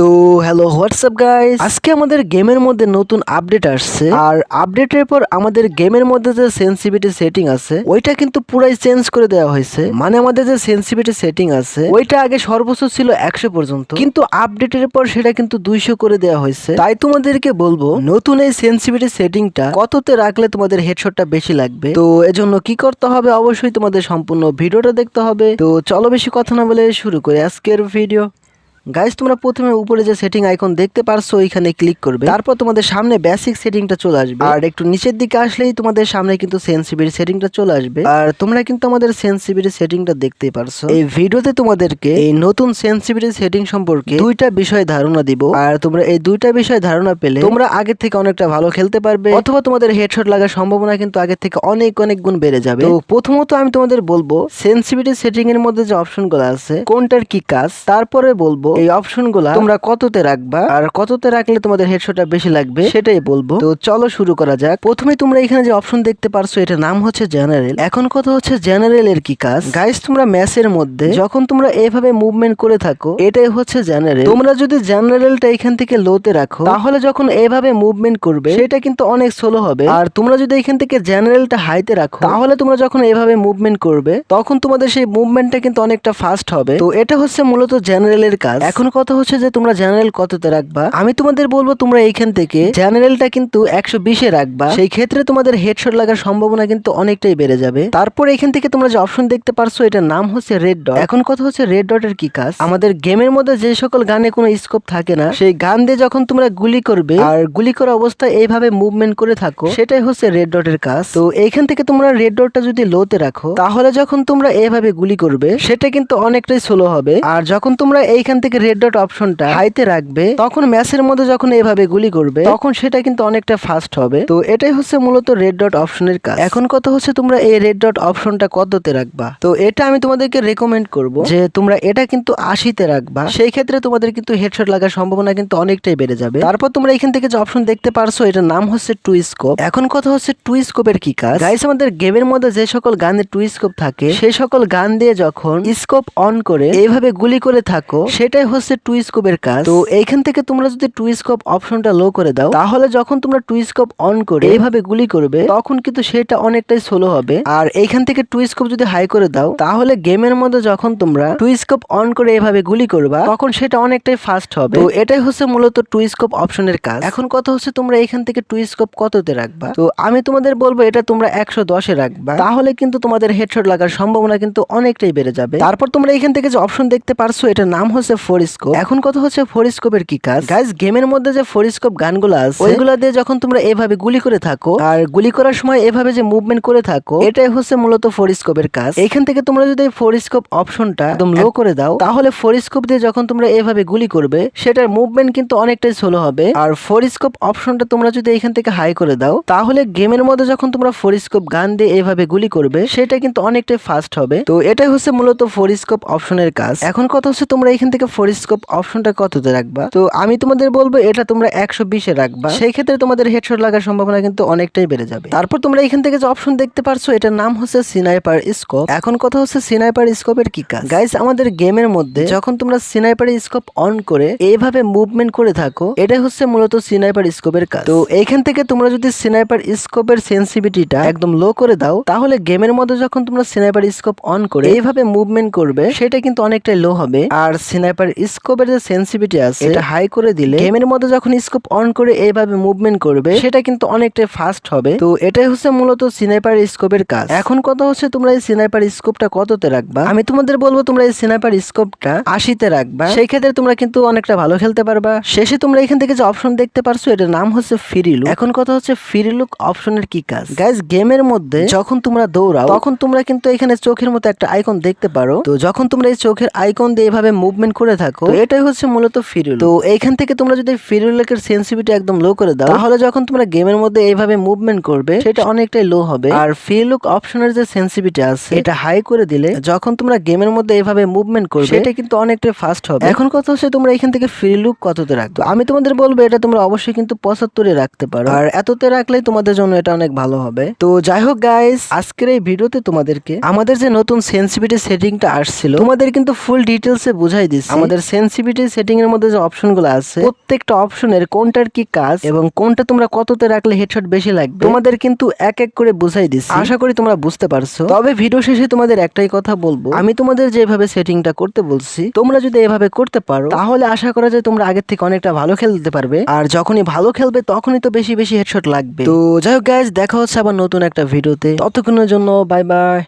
তো hello WhatsApp guys আজকে আমাদের গেমের মধ্যে নতুন আপডেট আসছে। আর আপডেটের পর আমাদের গেমের মধ্যে যে সেন্সিভিটি সেটিং আছে, ওইটা কিন্তু পুরাই চেঞ্জ করে দেওয়া হয়েছে। মানে আমাদের যে সেন্সিভিটি সেটিং আছে, ওইটা আগে সর্বোচ্চ ছিল একশো পর্যন্ত। কিন্তু আপডেটের পর সেটা কিন্তু দুইশো করে দেওয়া হয়েছে। তাই তোমাদেরকে বলব, নতুন এই সেন্সিভিটি সেটিংটা কততে রাখলে তোমাদের হেডশটটা বেশি লাগবে? তো এজন্য কি করতে হবে? অবশ্যই তোমাদের সম্পূর্ণ ভিডিওটা দেখতে হবে। তো চলো বেশি কথা না বলে শুরু করি আজকের ভিডিও গাইস তোমরা প্রথমে উপরে যে সেটিং আইকন দেখতে পারছ, ওইখানে ক্লিক করবে। তারপর তোমাদের সামনে বেসিক সেটিংটা চলে আসবে। আর একটু নিচের দিকে আসলেই তোমাদের সামনে কিন্তু সেন্সিবিলিটি সেটিংটা চলে আসবে। আর তোমরা কিন্তু আমাদের সেন্সিবিলিটি সেটিংটা দেখতেই পারছ। এই ভিডিওতে তোমাদেরকে এই নতুন সেন্সিবিলিটি সেটিং সম্পর্কে দুইটা বিষয় ধারণা দিব। আর তোমরা এই দুইটা বিষয় ধারণা পেলে তোমরা আগের থেকে অনেকটা ভালো খেলতে পারবে। অথবা তোমাদের হেডশট লাগার সম্ভাবনা কিন্তু আগের থেকে অনেক অনেক গুণ বেড়ে যাবে। তো প্রথমত আমি তোমাদের বলব সেন্সিভিটি সেটিং এর মধ্যে যে অপশনগুলো আছে, কোনটার কি কাজ, তারপরে বলব এই অপশনগুলা তোমরা কততে রাখবা? আর কততে রাখলে তোমাদের হেডশটটা বেশি লাগবে? সেটাই বলব। তো চলো শুরু করা যাক। প্রথমে তোমরা এখানে যে অপশন দেখতে পারছ এটা নাম হচ্ছে জেনারেল এখন কথা হচ্ছে জেনারেল এর কি কাজ? গাইস তোমরা ম্যাচের মধ্যে যখন তোমরা এভাবে মুভমেন্ট করে থাকো, এটাই হচ্ছে জেনারেল তোমরা যদি জেনারেলটা এখান থেকে লোতে রাখো, তাহলে যখন এভাবে মুভমেন্ট করবে, সেটা কিন্তু অনেক স্লো হবে। আর তোমরা যদি এখান থেকে জেনারেলটা হাইতে রাখো, তাহলে তোমরা যখন এভাবে মুভমেন্ট করবে, তখন তোমাদের সেই মুভমেন্টটা কিন্তু অনেকটা ফাস্ট হবে। তো এটা হচ্ছে মূলত জেনারেলের কাজ। এখন কথা হচ্ছে যে তোমরা জেনারেল কততে রাখবা? আমি তোমাদের বলব তোমরা এইখান থেকে জেনারেলটা কিন্তু একশো বিশে রাখবা। সেই ক্ষেত্রে তোমাদের হেডশট লাগার সম্ভাবনা কিন্তু অনেকটাই বেড়ে যাবে। তারপর এখান থেকে তোমরা যে অপশন দেখতে পারছ, এটার নাম হচ্ছে রেড ডট এখন কথা হচ্ছে রেড ডটের কি কাজ? আমাদের গেমের মধ্যে যে সকল গানে কোনো স্কোপ থাকে না, সেই গান দিয়ে যখন তোমরা গুলি করবে, আর গুলি করা অবস্থায় এইভাবে মুভমেন্ট করে থাকো, সেটাই হচ্ছে রেড ডটের কাজ। তো এইখান থেকে তোমরা রেড ডটটা যদি লোতে রাখো, তাহলে যখন তোমরা এইভাবে গুলি করবে, সেটা কিন্তু অনেকটাই স্লো হবে। আর যখন তোমরা এইখান থেকে রেড ডট অপশনটা হাইতে রাখবে, তখন ম্যাচের মধ্যে যখন এভাবে গুলি করবে, তখন সেটা কিন্তু অনেকটা ফাস্ট হবে। তো এটাই হচ্ছে মূলত রেড ডট অপশনের কাজ। এখন কথা হচ্ছে তোমরা এই রেড ডট অপশনটা কততে রাখবা? তো এটা আমি তোমাদেরকে রেকমেন্ড করব যে তোমরা এটা কিন্তু আশিতে রাখবা। সেই ক্ষেত্রে তোমাদের কিন্তু হেডশট লাগার সম্ভাবনা কিন্তু অনেকটাই বেড়ে যাবে। তারপর তোমরা এখান থেকে যে অপশন দেখতে পারছ, এটার নাম হচ্ছে টু স্কোপ এখন কথা হচ্ছে টু স্কোপের কি কাজ? গাইস আমাদের গেমের মধ্যে যে সকল গানের টু স্কোপ থাকে, সেই সকল গান দিয়ে যখন স্কোপ অন করে, এইভাবে গুলি করে থাকো, সেটাই হচ্ছে টু স্কোপের কাজ। তো এইখান থেকে তোমরা যদি টু স্কোপ অপশনটা লো করে দাও, তাহলে যখন তোমরা টু স্কোপ অন করে এইভাবে গুলি করবে, তখন কিন্তু সেটা অনেকটাই স্লো হবে। আর এইখান থেকে টু স্কোপ যদি হাই করে দাও, তাহলে গেমের মধ্যে যখন তোমরা টু স্কোপ অন করে এইভাবে গুলি করবা, তখন সেটা অনেকটাই ফাস্ট হবে। তো এটাই হচ্ছে মূলত টু স্কোপ অপশনের কাজ। এখন কথা হচ্ছে তোমরা এখান থেকে টু স্কোপ কততে রাখবা? তো আমি তোমাদের বলব এটা তোমরা একশো দশে রাখবা। তাহলে কিন্তু তোমাদের হেডশট লাগার সম্ভাবনা কিন্তু অনেকটাই বেড়ে যাবে। তারপর তোমরা এখান থেকে যে অপশন দেখতে পারছ, এটার নাম হচ্ছে ফোর স্কোপ এখন কথা হচ্ছে ফোর স্কোপের কি কাজ? গাইজ গেমের মধ্যে যে ফোর স্কোপ গানগুলো আছে, ওইগুলো দিয়ে যখন তোমরা এভাবে গুলি করে থাকো, আর গুলি করার সময় এভাবে যে মুভমেন্ট করে থাকো, এটাই হচ্ছে মূলত ফোর স্কোপের কাজ। এখান থেকে তোমরা যদি ফোর স্কোপ অপশনটা একদম লো করে দাও, তাহলে ফোর স্কোপ দিয়ে যখন তোমরা এভাবে গুলি করবে, সেটার মুভমেন্ট কিন্তু অনেকটাই স্লো হবে। আর ফোর স্কোপ অপশনটা তোমরা যদি এখান থেকে হাই করে দাও, তাহলে গেমের মধ্যে যখন তোমরা ফোর স্কোপ গান দিয়ে এভাবে গুলি করবে, সেটা কিন্তু অনেকটাই ফাস্ট হবে। তো এটাই হচ্ছে মূলত ফোর স্কোপ অপশনের কাজ। এখন কথা হচ্ছে তোমরা এখান থেকে ফোর স্কোপ অপশনটা কততে রাখবা? তো আমি তোমাদের বলব এটা তোমরা একশো বিশে রাখবা। সেই ক্ষেত্রে তোমাদের হেডশট লাগার সম্ভাবনা কিন্তু অনেকটাই বেড়ে যাবে। তারপর তোমরা এখান থেকে যে অপশন দেখতে পারছ এটার নাম হচ্ছে সিনাইপার স্কোপ এখন কথা হচ্ছে সিনাইপার স্কোপের কি কাজ? গাইস আমাদের গেমের মধ্যে যখন তোমরা সিনাইপার স্কোপ অন করে এইভাবে মুভমেন্ট করে থাকো এটাই হচ্ছে মূলত সিনাইপার স্কোপের কাজ। তো এইখান থেকে তোমরা যদি সিনাইপার স্কোপের সেন্সিভিটিটা একদম লো করে দাও তাহলে গেমের মধ্যে যখন তোমরা সিনাইপার স্কোপ অন করে এইভাবে মুভমেন্ট করবে সেটা কিন্তু অনেকটাই লো হবে। আর সিনাইপার স্কোপের যে সেন্সিভিটি আছে এটা হাই করে দিলে গেমের মধ্যে যখন স্কোপ অন করে এইভাবে মুভমেন্ট করবে সেটা কিন্তু অনেকটাই ফাস্ট হবে। তো এটাই হচ্ছে মূলত সিনাইপার স্কোপের কাজ। এখন কথা হচ্ছে তোমরা এই সিনাইপার স্কোপটা কততে রাখবা? আমি তোমাদের বলব তোমরা এই সিনাইপার স্কোপটা আশিতে রাখবা। সেই ক্ষেত্রে তোমরা কিন্তু অনেকটা ভালো খেলতে পারবা। শেষে তোমরা এখান থেকে যে অপশন দেখতে পারছ এটার নাম হচ্ছে ফিরিলুক এখন কথা হচ্ছে ফিরিলুক অপশনের কি কাজ? গাইজ গেমের মধ্যে যখন তোমরা দৌড়াও তখন তোমরা কিন্তু এখানে চোখের মতো একটা আইকন দেখতে পারো। তো যখন তোমরা এই চোখের আইকন দিয়ে এভাবে মুভমেন্ট করে থাকো এটাই হচ্ছে মূলত ফিরিল তো এইখান থেকে তোমরা যদি ফিরিলুকের সেন্সিভিটি একদম লো করে দাও তাহলে যখন তোমরা গেমের মধ্যে এইভাবে মুভমেন্ট করবে সেটা অনেকটাই লো হবে। আর ফিরিলুক অপশনের যে সেন্সিভিটি আছে এটা হাই করে দিলে যখন তোমরা গেমের মধ্যে এইভাবে মুভমেন্ট করবে সেটা কিন্তু অনেকটাই ফাস্ট হবে। এখন কথা হচ্ছে তোমরা এখান থেকে ফিরিলুক কততে রাখবে? আমি তোমাদের বলব এটা তোমরা অবশ্যই কিন্তু পঁচাত্তরে রাখতে পারো। আর এততে রাখলেই তোমাদের জন্য এটা অনেক ভালো হবে। তো যাই হোক গাইস আজকের এই ভিডিওতে তোমাদেরকে আমাদের যে নতুন সেন্সিভিটি সেটিংটা আসছিল তোমাদের কিন্তু ফুল ডিটেলসে বুঝাই দিচ্ছি। আমাদের সেন্সিভিটি সেটিং এর মধ্যে যে অপশনগুলো আছে প্রত্যেকটা অপশনের কোনটার কি কাজ এবং কোনটা তোমরা কততে রাখলে হেডশট বেশি লাগবে তোমাদের কিন্তু এক এক করে বুঝাই দিচ্ছি। আশা করি তোমরা বুঝতে পারছ। তবে ভিডিও শেষে তোমাদের একটাই কথা বলব। আমি তোমাদের যেভাবে সেটিংটা করতে বলছি তোমরা যদি এভাবে করতে পারো তাহলে আশা করা যায় তোমরা আগের থেকে অনেকটা ভালো খেলতে পারবে। আর যখনই ভালো খেলবে তখনই তো বেশি বেশি হেডশট লাগবে। তো যাই হোক গাইজ দেখা হচ্ছে আবার নতুন একটা ভিডিওতে ততক্ষণের জন্য বাই বাই